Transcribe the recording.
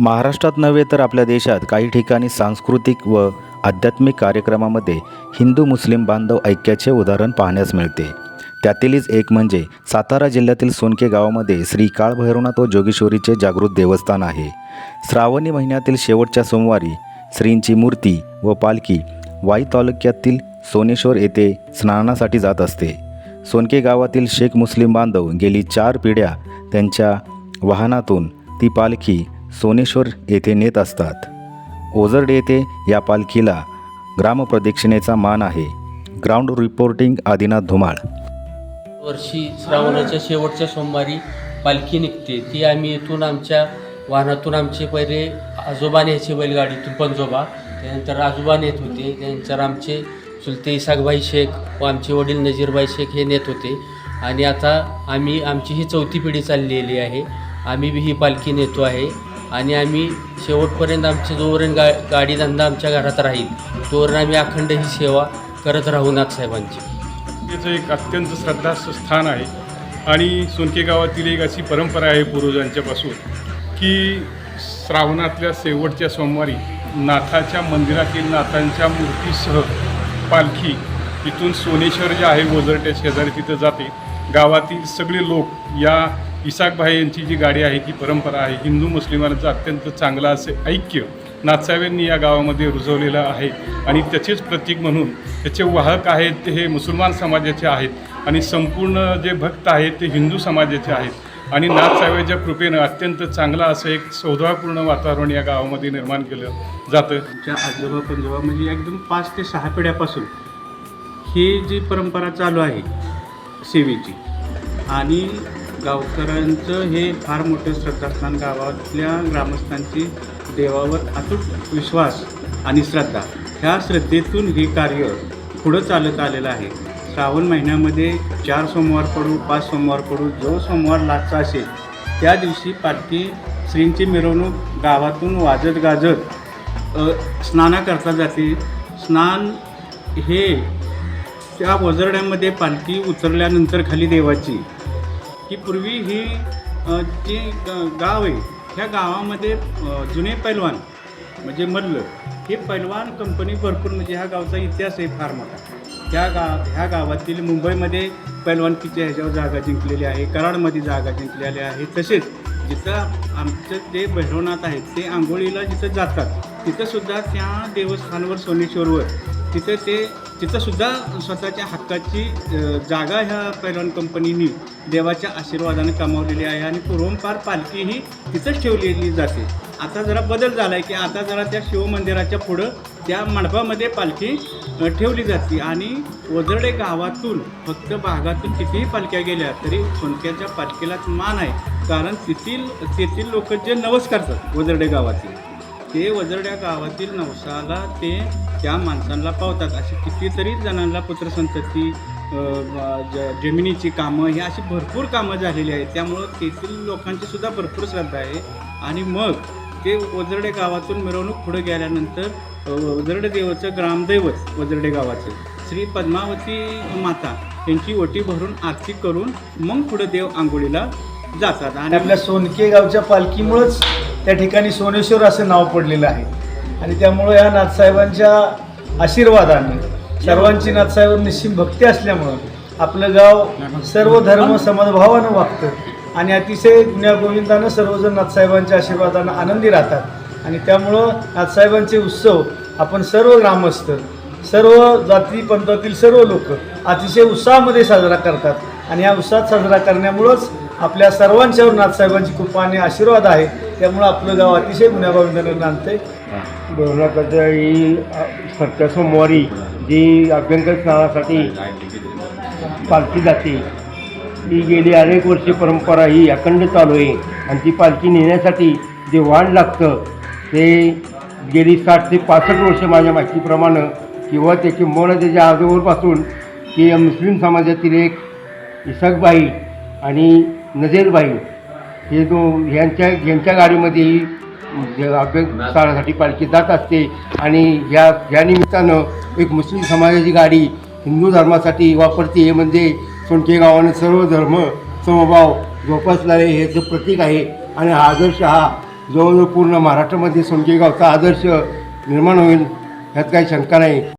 महाराष्ट्रात नव्हे तर आपल्या देशात काही ठिकाणी सांस्कृतिक व आध्यात्मिक कार्यक्रमामध्ये हिंदू मुस्लिम बांधव ऐक्याचे उदाहरण पाहण्यास मिळते. त्यातीलच एक म्हणजे सातारा जिल्ह्यातील सोनके गावामध्ये श्री काळभैरवनाथ व जोगेश्वरीचे जागृत देवस्थान आहे. श्रावणी महिन्यातील शेवटच्या सोमवारी श्रींची मूर्ती व पालखी वाई तालुक्यातील सोनेश्वर येथे स्नानासाठी जात असते. सोनके गावातील शेख मुस्लिम बांधव गेली चार पिढ्या त्यांच्या वाहनातून ती पालखी सोनेश्वर येथे नेत असतात. ओझरडे येथे या पालखीला ग्रामप्रदक्षिणेचा मान आहे. Ground reporting Adinath Dhumal. वर्षी श्रावणाच्या शेवटच्या सोमवारी पालखी निघते. ती आम्ही इथून आमच्या वाहनातून आमचे पहिले आजोबा न्यायचे बैलगाडीतून पंजोबा त्यानंतर आजोबा नेत होते. त्यानंतर आमचे चुलते इसाकबाई शेख व आमचे वडील नजीरबाई शेख हे नेत होते. आणि आता आम्ही आमची ही चौथी पिढी चाललेली आहे. आम्ही बी ही पालखी नेतो आहे. आणि आम्ही शेवटपर्यंत आमच्या जोपर्यंत गा गाडीधंदा आमच्या घरात राहील तोवर आम्ही अखंड ही सेवा करत राहू नाथसाहेबांची. त्याचं एक अत्यंत श्रद्धास्थं स्थान आहे. आणि सोनके गावातील एक अशी परंपरा आहे पूर्वजांच्यापासून की श्रावणातल्या शेवटच्या सोमवारी नाथाच्या मंदिरातील नाथांच्या मूर्तीसह पालखी इथून सोनेश्वर जे आहे वजरट्या शेजारी तिथं जाते. गावातील सगळे लोक या इसाकभाई यांची जी गाडी आहे ती परंपरा आहे. हिंदू मुस्लिमांचं अत्यंत चांगलं असे ऐक्य नाथसाहेबांनी या गावामध्ये रुजवलेलं आहे. आणि त्याचेच प्रतीक म्हणून त्याचे वाहक आहेत ते हे मुसलमान समाजाचे आहेत. आणि संपूर्ण जे भक्त आहेत ते हिंदू समाजाचे आहेत. आणि नाथसाहेबांच्या कृपेनं अत्यंत चांगलं असं एक सौहापूर्ण वातावरण या गावामध्ये निर्माण केलं जातं. आमच्या आजोबा पंजोबा म्हणजे एकदम पाच ते सहा पिढ्यापासून ही जी परंपरा चालू आहे सेवेची आणि गावकऱ्यांचं हे फार मोठं श्रद्धास्थान गावातल्या ग्रामस्थांची देवावर अतूट विश्वास आणि श्रद्धा ह्या श्रद्धेतून हे कार्य पुढं चालत आलेलं आहे. श्रावण महिन्यामध्ये चार सोमवार पडू पाच सोमवार पडू जो सोमवार लागचा असेल त्या दिवशी पालखी श्रींची मिरवणूक गावातून वाजत गाजत स्नानाकरता जाते. स्नान हे त्या वजरड्यामध्ये पालखी उतरल्यानंतर खाली देवाची की पूर्वी ही जे जी ग- गाव आहे ह्या गावामध्ये जुने पैलवान म्हणजे मल्ल हे पैलवान कंपनी भरपूर म्हणजे ह्या गावचा इतिहास आहे फार मोठा. त्या गा ह्या गावातील मुंबईमध्ये पैलवानकीच्या ह्याच्यावर जागा जिंकलेली आहे कराडमध्ये जागा जिंकलेल्या आहे. तसेच जिथं आमचं जे भैरवनाथ आहेत ते आंघोळीला जिथं जातात तिथंसुद्धा त्या देवस्थानवर सोनेश्वरवर तिथं ते तिथंसुद्धा स्वतःच्या हक्काची जागा ह्या पैलवान कंपनीनी देवाच्या आशीर्वादाने कमावलेली आहे आणि पूर्वंपार पालखी ही तिथंच ठेवलेली जाते. आता जरा बदल झाला आहे की आता जरा त्या शिवमंदिराच्या पुढं त्या मंडपामध्ये पालखी ठेवली जाते आणि वजरडे गावातून फक्त भागातून कितीही पालख्या गेल्या तरी सोनक्याच्या पालखीलाच मान आहे. कारण तेथील तेथील लोक जे नवस करतात वजरडे गावातील. ते वजरड्या गावातील नवसाला ते त्या माणसांना पावतात. अशी कितीतरी जणांना पुत्रसंतती ज- जमिनीची कामं ही अशी भरपूर कामं झालेली आहेत. त्यामुळं तेथील लोकांची सुद्धा भरपूर श्रद्धा आहे. आणि मग ते वजरडे गावातून मिरवणूक पुढे गेल्यानंतर वजरडे देवाचं ग्रामदैवत वजरडे गावाचं श्री पद्मावती माता यांची ओटी भरून आरती करून मग पुढे देव आंघोळीला जातात. आणि आणि आपल्या सोनके गावच्या पालखीमुळंच त्या ठिकाणी सोनेश्वर असं नाव पडलेलं आहे. आणि त्यामुळं या नाथसाहेबांच्या आशीर्वादाने सर्वांची नाथसाहेबांवर निश्चिम भक्ती असल्यामुळं आपलं गाव सर्व धर्म समभावानं वागतं. आणि अतिशय गुण्यागोविंदानं सर्वजण नाथसाहेबांच्या आशीर्वादानं आनंदी राहतात. आणि त्यामुळं नाथसाहेबांचे उत्सव आपण सर्व ग्रामस्थ सर्व जाती पंथातील सर्व लोक अतिशय उत्साहामध्ये साजरा करतात. आणि या उत्साहात साजरा करण्यामुळंच आपल्या सर्वांच्यावर नाथसाहेबांची कृपा आणि आशीर्वाद आहे. त्यामुळं आपलं गाव अतिशय गुन्हेगाविंदानं आणते भवनाकडच्या ही सत्या सोमवारी जी अभ्यंकर स्नानासाठी पालखी जाते ही गेली अनेक वर्षी परंपरा ही अखंड चालू आहे. आणि ती पालखी नेण्यासाठी जे वाण लागतं ते गेली साठ ते पासष्ट वर्ष माझ्या माहितीप्रमाणे किंवा त्याची मन त्याच्या आजोबरपासून की मुस्लिम समाजातील एक इसाकबाई आणि नजेलबाई हे दो यांच्या यांच्या गाडीमध्ये ही पालखी जात असते आणि ह्या या निमित्तानं एक मुस्लिम समाजाची गाडी हिंदू धर्मासाठी वापरते हे म्हणजे सोनके गावाने सर्व धर्म समभाव जोपासणारे ह्याचं प्रतीक आहे. आणि हा आदर्श हा जवळजवळ पूर्ण महाराष्ट्रामध्ये सोनके गावचा आदर्श निर्माण होईल ह्यात काही शंका नाही.